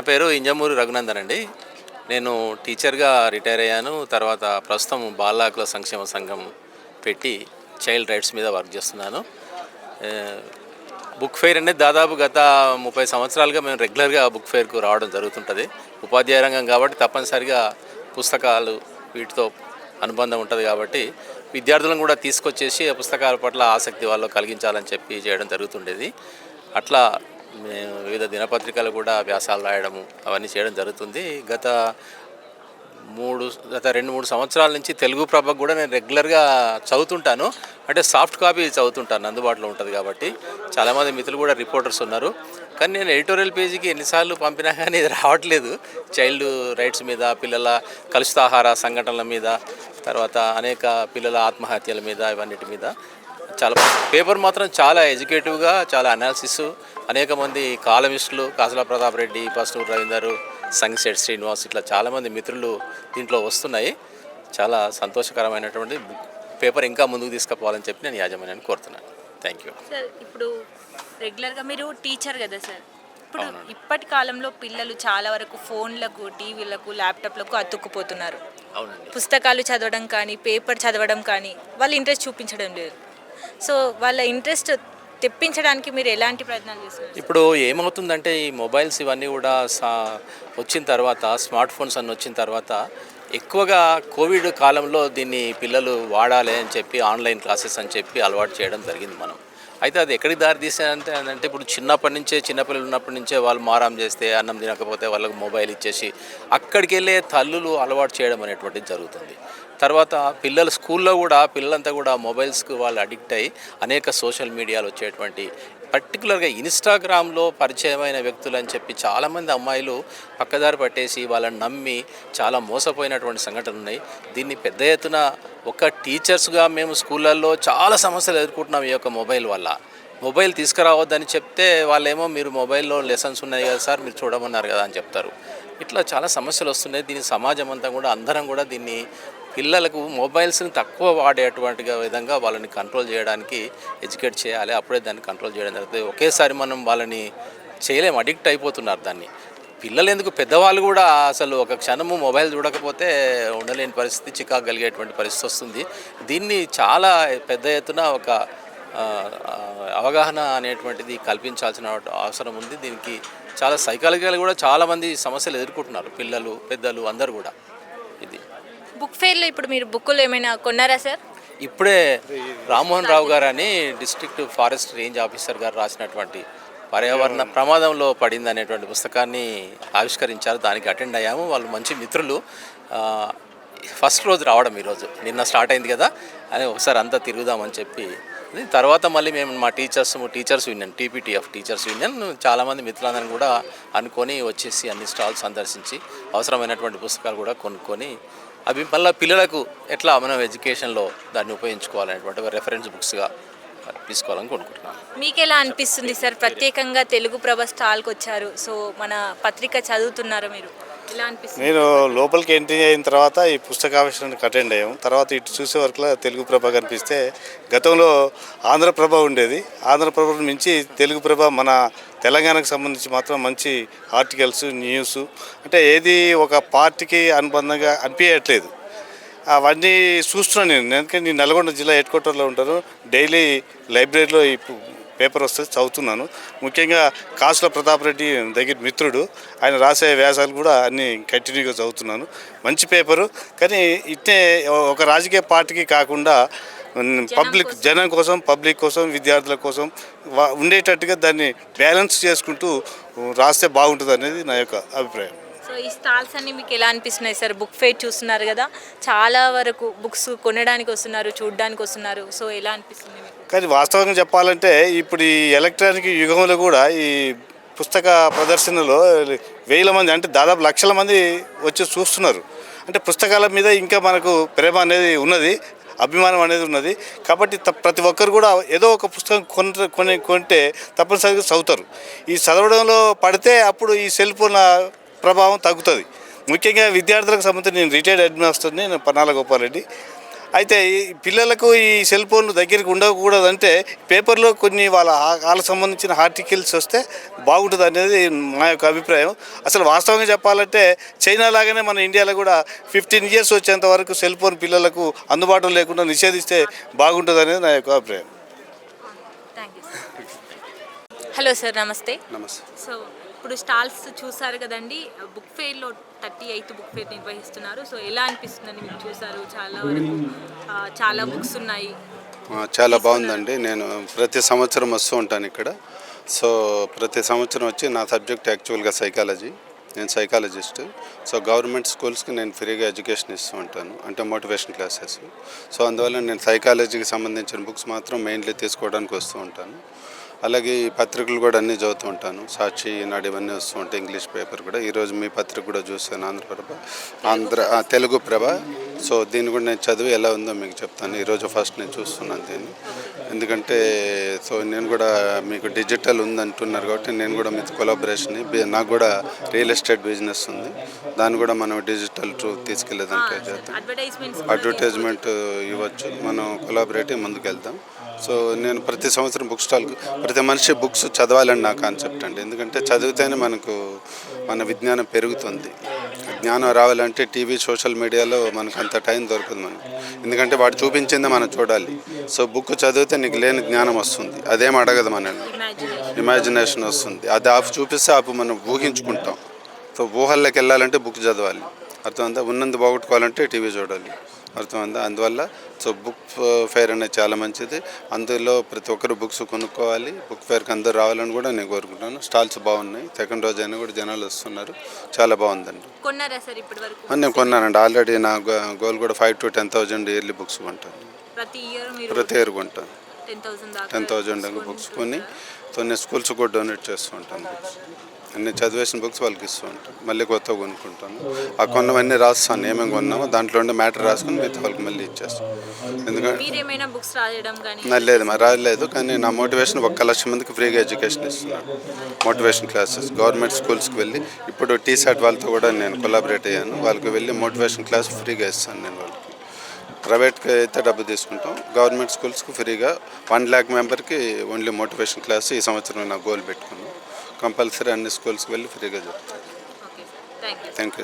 నా పేరు ఇంజమూరి రఘునందన్ అండి. నేను టీచర్గా రిటైర్ అయ్యాను. తర్వాత ప్రస్తుతం బాలాకుల సంక్షేమ సంఘం పెట్టి చైల్డ్ రైట్స్ మీద వర్క్ చేస్తున్నాను. బుక్ ఫెయిర్ అనేది దాదాపు గత ముప్పై సంవత్సరాలుగా మేము రెగ్యులర్గా బుక్ ఫెయిర్కు రావడం జరుగుతుంటుంది. ఉపాధ్యాయ రంగం కాబట్టి తప్పనిసరిగా పుస్తకాలు వీటితో అనుబంధం ఉంటుంది కాబట్టి విద్యార్థులను కూడా తీసుకొచ్చేసి ఆ పుస్తకాల పట్ల ఆసక్తి వాళ్ళు కలిగించాలని చెప్పి చేయడం జరుగుతుండేది. అట్లా మేము వివిధ దినపత్రికలు కూడా వ్యాసాలు రాయడము అవన్నీ చేయడం జరుగుతుంది. గత మూడు గత రెండు మూడు సంవత్సరాల నుంచి తెలుగు ప్రభకు కూడా నేను రెగ్యులర్గా చదువుతుంటాను. అంటే సాఫ్ట్ కాపీ చదువుతుంటాను అందుబాటులో ఉంటుంది కాబట్టి. చాలామంది మిత్రులు కూడా రిపోర్టర్స్ ఉన్నారు. కానీ నేను ఎడిటోరియల్ పేజీకి ఎన్నిసార్లు పంపినా కానీ ఇది రావట్లేదు. చైల్డ్ రైట్స్ మీద పిల్లల కలుషితాహార సంఘటనల మీద తర్వాత అనేక పిల్లల ఆత్మహత్యల మీద ఇవన్నిటి మీద. చాలా పేపర్ మాత్రం చాలా ఎడ్యుకేటివ్గా చాలా అనాలిసిస్ అనేక మంది కాలమిస్టులు కాసుల ప్రతాప్ రెడ్డి పస్తూరు రవీందర్ సంగిశెట్ శ్రీనివాస్ ఇట్లా చాలామంది మిత్రులు దీంట్లో వస్తున్నాయి. చాలా సంతోషకరమైనటువంటి పేపర్ ఇంకా ముందుకు తీసుకుపోవాలని చెప్పి నేను యాజమాన్యాన్ని కోరుతున్నాను. థ్యాంక్ యూ సార్ ఇప్పుడు రెగ్యులర్గా మీరు టీచర్ కదా సార్? ఇప్పుడు ఇప్పటి కాలంలో పిల్లలు చాలా వరకు ఫోన్లకు టీవీలకు ల్యాప్టాప్లకు అతుక్కుపోతున్నారు. పుస్తకాలు చదవడం కానీ పేపర్ చదవడం కానీ వాళ్ళు ఇంట్రెస్ట్ చూపించడం లేదు. సో వాళ్ళ ఇంట్రెస్ట్ తెప్పించడానికి మీరు ఎలాంటి ప్రయత్నాలు చేస్తారు ఇప్పుడు ఏమవుతుందంటే ఈ మొబైల్స్ ఇవన్నీ కూడా సా వచ్చిన తర్వాత స్మార్ట్ ఫోన్స్ అన్ని వచ్చిన తర్వాత ఎక్కువగా కోవిడ్ కాలంలో దీన్ని పిల్లలు వాడాలి అని చెప్పి ఆన్లైన్ క్లాసెస్ అని చెప్పి అలవాటు చేయడం జరిగింది మనం. అయితే అది ఎక్కడికి దారి తీసానంటే అంటే ఇప్పుడు చిన్నప్పటి నుంచే చిన్నపిల్లలు ఉన్నప్పటి నుంచే వాళ్ళు మారం చేస్తే అన్నం తినకపోతే వాళ్ళకి మొబైల్ ఇచ్చేసి అక్కడికి వెళ్ళే తల్లులు అలవాటు చేయడం అనేటువంటిది జరుగుతుంది. తర్వాత పిల్లలు స్కూల్లో కూడా పిల్లలంతా కూడా మొబైల్స్కి వాళ్ళు అడిక్ట్ అయ్యి అనేక సోషల్ మీడియాలో వచ్చేటువంటి పర్టికులర్గా ఇన్స్టాగ్రామ్లో పరిచయమైన వ్యక్తులు అని చెప్పి చాలామంది అమ్మాయిలు పక్కదారి పట్టేసి వాళ్ళని నమ్మి చాలా మోసపోయినటువంటి సంఘటనలు ఉన్నాయి. దీన్ని పెద్ద ఎత్తున ఒక టీచర్స్గా మేము స్కూళ్ళల్లో చాలా సమస్యలు ఎదుర్కొంటున్నాం ఈ యొక్క మొబైల్ వల్ల. మొబైల్ తీసుకురావద్దని చెప్తే వాళ్ళేమో మీరు మొబైల్లో లెసన్స్ ఉన్నాయి కదా సార్ మీరు చూడమన్నారు కదా అని చెప్తారు. ఇట్లా చాలా సమస్యలు వస్తున్నాయి. దీని సమాజం అంతా కూడా అందరం కూడా దీన్ని పిల్లలకు మొబైల్స్ని తక్కువ వాడేటువంటి విధంగా వాళ్ళని కంట్రోల్ చేయడానికి ఎడ్యుకేట్ చేయాలి. అప్పుడే దాన్ని కంట్రోల్ చేయడం జరుగుతుంది. ఒకేసారి మనం వాళ్ళని చేయలేం అడిక్ట్ అయిపోతున్నారు దాన్ని. పిల్లలు ఎందుకు పెద్దవాళ్ళు కూడా అసలు ఒక క్షణము మొబైల్ చూడకపోతే ఉండలేని పరిస్థితి చికాకు కలిగేటువంటి పరిస్థితి వస్తుంది. దీన్ని చాలా పెద్ద ఎత్తున ఒక అవగాహన అనేటువంటిది కల్పించాల్సిన అవసరం ఉంది. దీనికి చాలా సైకాలజికల్ కూడా చాలామంది సమస్యలు ఎదుర్కొంటున్నారు. పిల్లలు పెద్దలు అందరూ కూడా. బుక్ ఫెయిర్లో ఇప్పుడు మీరు బుక్కులు ఏమైనా కొన్నారా సార్? ఇప్పుడే రామ్మోహన్ రావు గారు అని డిస్ట్రిక్ట్ ఫారెస్ట్ రేంజ్ ఆఫీసర్ గారు రాసినటువంటి పర్యావరణ ప్రమాదంలో పడింది అనేటువంటి పుస్తకాన్ని ఆవిష్కరించారు దానికి అటెండ్ అయ్యాము. వాళ్ళు మంచి మిత్రులు. ఫస్ట్ రోజు రావడం ఈరోజు నిన్న స్టార్ట్ అయింది కదా అని ఒకసారి అంతా తిరుగుదామని చెప్పి. తర్వాత మళ్ళీ మేము మా teachers teachers union TPTF teachers union చాలామంది మిత్రులందరిని కూడా అనుకొని వచ్చేసి అన్ని స్టాల్స్ సందర్శించి అవసరమైనటువంటి పుస్తకాలు కూడా కొనుక్కొని అవి మళ్ళీ పిల్లలకు ఎట్లా మనం ఎడ్యుకేషన్లో దాన్ని ఉపయోగించుకోవాలనేటువంటి ఒక రెఫరెన్స్ బుక్స్గా తీసుకోవాలని కొనుక్కుంటున్నాను మీకు ఎలా అనిపిస్తుంది సార్? ప్రత్యేకంగా తెలుగు ప్రభ స్టాల్కి వచ్చారు సో మన పత్రిక చదువుతున్నారు మీరు? ఎలా అనిపిస్తుంది? నేను లోపలికి ఎంట్రీ అయిన తర్వాత ఈ పుస్తకావిష్కరణకు అటెండ్ అయ్యాం. తర్వాత ఇటు చూసే వరకు తెలుగు ప్రభ కనిపిస్తే గతంలో ఆంధ్రప్రభ ఉండేది. ఆంధ్రప్రభ మించి తెలుగు ప్రభ మన తెలంగాణకు సంబంధించి మాత్రం మంచి ఆర్టికల్స్ న్యూస్. అంటే ఏది ఒక పార్టీకి అనుబంధంగా అనిపించట్లేదు. అవన్నీ చూస్తున్నాను నేను. ఎందుకంటే నేను నల్గొండ జిల్లా హెడ్ క్వార్టర్లో ఉంటాను. డైలీ లైబ్రరీలో పేపర్ వస్తే చదువుతున్నాను. ముఖ్యంగా కాసుల ప్రతాప్ రెడ్డి దగ్గర మిత్రుడు. ఆయన రాసే వ్యాసాలు కూడా అన్ని కంటిన్యూగా చదువుతున్నాను. మంచి పేపరు. కానీ ఇట్టే ఒక రాజకీయ పార్టీకి కాకుండా పబ్లిక్ జనం కోసం పబ్లిక్ కోసం విద్యార్థుల కోసం ఉండేటట్టుగా దాన్ని బ్యాలెన్స్ చేసుకుంటూ రాస్తే బాగుంటుంది అనేది నా యొక్క అభిప్రాయం. సో ఈ స్టాల్స్ అన్ని మీకు ఎలా అనిపిస్తున్నాయి సార్? బుక్ ఫెయిర్ చూస్తున్నారు కదా చాలా వరకు బుక్స్ కొనడానికి వస్తున్నారు చూడడానికి వస్తున్నారు. సో ఎలా అనిపిస్తుంది కానీ వాస్తవంగా చెప్పాలంటే ఇప్పుడు ఈ ఎలక్ట్రానిక్ యుగంలో కూడా ఈ పుస్తక ప్రదర్శనలో వేల మంది అంటే దాదాపు లక్షల మంది వచ్చి చూస్తున్నారు. అంటే పుస్తకాల మీద ఇంకా మనకు ప్రేమ అనేది ఉన్నది. అభిమానం అనేది ఉన్నది. కాబట్టి త- ప్రతి ఒక్కరు కూడా ఏదో ఒక పుస్తకం కొన కొని కొంటే తప్పనిసరిగా చదువుతారు. ఈ చదవడంలో పడితే అప్పుడు ఈ సెల్ ఫోన్ ప్రభావం తగ్గుతుంది. ముఖ్యంగా విద్యార్థులకు సంబంధించి నేను రిటైర్డ్ హెడ్ మాస్టర్ని నేను పన్నాల గోపాల్ రెడ్డి. అయితే ఈ పిల్లలకు ఈ సెల్ ఫోన్ దగ్గరికి ఉండకూడదంటే పేపర్లో కొన్ని వాళ్ళ వాళ్ళకి సంబంధించిన ఆర్టికల్స్ వస్తే బాగుంటుంది అనేది మా యొక్క అభిప్రాయం. అసలు వాస్తవంగా చెప్పాలంటే చైనా లాగానే మన ఇండియాలో కూడా ఫిఫ్టీన్ ఇయర్స్ వచ్చేంత వరకు సెల్ ఫోన్ పిల్లలకు అందుబాటులో లేకుండా నిషేధిస్తే బాగుంటుంది అనేది నా యొక్క అభిప్రాయం. హలో సార్ నమస్తే నమస్తే సో ఇప్పుడు స్టాల్స్ చూసారు కదండి బుక్ ఫెయిర్లో థర్టీ ఎయిత్ బుక్ ఫెయిర్ నిర్వహిస్తున్నారు. సో ఎలా అనిపిస్తుందండి మీరు చూసారు చాలా వరకు చాలా బుక్స్ ఉన్నాయి. చాలా బాగుందండి. నేను ప్రతి సంవత్సరం వస్తూ ఉంటాను ఇక్కడ. సో ప్రతి సంవత్సరం వచ్చి నా సబ్జెక్ట్ యాక్చువల్గా సైకాలజీ. నేను సైకాలజిస్ట్. సో గవర్నమెంట్ స్కూల్స్కి నేను ఫ్రీగా ఎడ్యుకేషన్ ఇస్తూ ఉంటాను. అంటే మోటివేషన్ క్లాసెస్. సో అందువల్ల నేను సైకాలజీకి సంబంధించిన బుక్స్ మాత్రం మెయిన్లీ తీసుకోవడానికి వస్తూ ఉంటాను. అలాగే ఈ పత్రికలు కూడా అన్నీ చదువుతూ ఉంటాను. సాక్షి ఈనాడు ఇవన్నీ వస్తూ ఉంటాయి. ఇంగ్లీష్ పేపర్ కూడా. ఈరోజు మీ పత్రిక కూడా చూస్తాను ఆంధ్రప్రభ ఆంధ్ర తెలుగు ప్రభ. సో దీన్ని కూడా నేను చదివి ఎలా ఉందో మీకు చెప్తాను. ఈరోజు ఫస్ట్ నేను చూస్తున్నాను దీన్ని. ఎందుకంటే సో నేను కూడా మీకు డిజిటల్ ఉంది అంటున్నారు కాబట్టి నేను కూడా మీతో కొలాబరేషన్ నాకు కూడా రియల్ ఎస్టేట్ బిజినెస్ ఉంది. దాన్ని కూడా మనం డిజిటల్ త్రూ తీసుకెళ్ళేదానికి ట్రై చేద్దాం. అడ్వర్టైజ్మెంట్ ఇవ్వచ్చు. మనం కొలాబరేట్ ముందుకు వెళ్దాం సో నేను ప్రతి సంవత్సరం బుక్ స్టాల్ ప్రతి మనిషి బుక్స్ చదవాలని నా కాన్సెప్ట్ అండి. ఎందుకంటే చదివితేనే మనకు మన విజ్ఞానం పెరుగుతుంది. జ్ఞానం రావాలంటే టీవీ సోషల్ మీడియాలో మనకు అంత టైం దొరకదు మనం ఎందుకంటే వాడు చూపించిందే మనం చూడాలి. సో బుక్ చదివితే నీకు లేని జ్ఞానం వస్తుంది. అదేం అడగదు మనల్ని. ఇమాజినేషన్ వస్తుంది. అది ఆపు చూపిస్తే ఆపు మనం ఊహించుకుంటాం. సో ఊహల్లోకి వెళ్ళాలంటే బుక్ చదవాలి. అర్థమంతా ఉన్నందు పోగొట్టుకోవాలంటే టీవీ చూడాలి. అర్థమైందా? అందువల్ల సో బుక్ ఫేర్ అనేది చాలా మంచిది. అందులో ప్రతి ఒక్కరు బుక్స్ కొనుక్కోవాలి. బుక్ ఫేర్కి అందరూ రావాలని కూడా నేను కోరుకుంటున్నాను. స్టాల్స్ బాగున్నాయి. సెకండ్ రోజు అయినా కూడా జనాలు వస్తున్నారు. చాలా బాగుందండి. కొన్నారా సార్ నేను కొన్నానండి. ఆల్రెడీ నా గోల్ కూడా five to ten thousand yearly books కొంటాను. ప్రతి ఇయర్ మీరు ప్రతి ఇయర్ కొంటాను. టెన్ థౌజండ్ బుక్స్ కొని సో నేను స్కూల్స్ కూడా డొనేట్ చేస్తూ ఉంటాను బుక్స్. అన్ని చదివేసిన బుక్స్ వాళ్ళకి ఇస్తూ ఉంటాను మళ్ళీ కొత్తగా కొనుక్కుంటాను ఆ కొన్నవన్నీ రాస్తాను. ఏమేమి కొన్నామో దాంట్లో ఉండే మ్యాటర్ రాసుకుని మిగతా వాళ్ళకి మళ్ళీ ఇచ్చేస్తాను ఎందుకంటే లేదు మరి రాలేదు కానీ నా మోటివేషన్ ఒక్క లక్ష మందికి ఫ్రీగా ఎడ్యుకేషన్ ఇస్తున్నాను. మోటివేషన్ క్లాసెస్ గవర్నమెంట్ స్కూల్స్కి వెళ్ళి ఇప్పుడు టీ సాట్ వాళ్ళతో కూడా నేను కొలాబరేట్ అయ్యాను. వాళ్ళకి వెళ్ళి మోటివేషన్ క్లాస్ ఫ్రీగా ఇస్తాను నేను వాళ్ళకి. ప్రైవేట్కి అయితే డబ్బు తీసుకుంటాం. గవర్నమెంట్ స్కూల్స్కి ఫ్రీగా. వన్ ల్యాక్ మెంబర్కి ఓన్లీ మోటివేషన్ క్లాస్ ఈ సంవత్సరం నా గోల్ పెట్టుకున్నాను కంపల్సరీ అన్ని స్కూల్స్కి వెళ్ళి ఫ్రీగా యూ థ్యాంక్ యూ